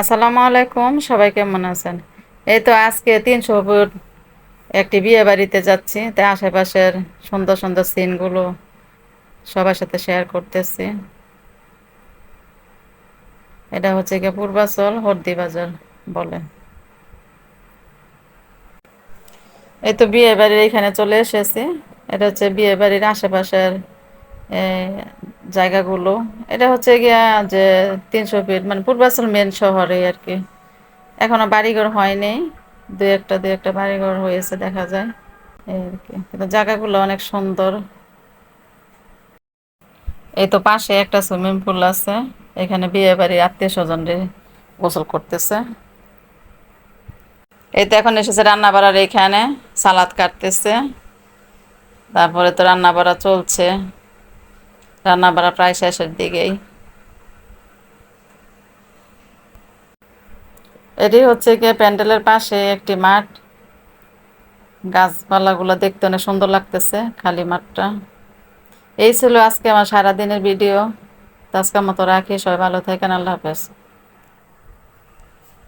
আসসালামু আলাইকুম, সবাই কেমন আছেন? এই তো আজকে তিনশো ফুট একটি বিয়ে বাড়িতে যাচ্ছি। তাই আশেপাশের সুন্দর সুন্দর সিনগুলো সবার সাথে শেয়ার করতেছি। এটা হচ্ছে গিয়ে পূর্বাচল, হরদি বাজার বলে। এই তো বিয়ে বাড়ির এখানে চলে এসেছি। এটা হচ্ছে বিয়ে বাড়ির আশেপাশের জায়গাগুলো। এটা হচ্ছে গিয়া যে তিনশো ফিট মানে পূর্বাচল মেন শহরে আর কি। এখনও বাড়িঘর হয়নি। দু একটা দু একটা বাড়িঘর হয়েছে দেখা যায়। এই আর কি। কিন্তু জায়গাগুলো অনেক সুন্দর। এই তো পাশে একটা সুইমিং পুল আছে। এখানে বিয়ে বাড়ির আত্মীয় স্বজনরে গোসল করতেছে। এই তো এখন এসেছে রান্না বাড়ার এখানে, সালাদ কাটতেছে। তারপরে তো রান্না বাড়া চলছে। রান্না বাড়া প্রায় শেষের দিকেই। এটি হচ্ছে গিয়ে প্যান্ডেলের পাশে একটি মাঠ। গাছপালাগুলো দেখতে অনেক সুন্দর লাগতেছে, খালি মাঠটা। এই ছিল আজকে আমার সারাদিনের ভিডিও। আজকের মতো রাখি, সবাই ভালো থাকেন, আল্লাহ হাফেজ।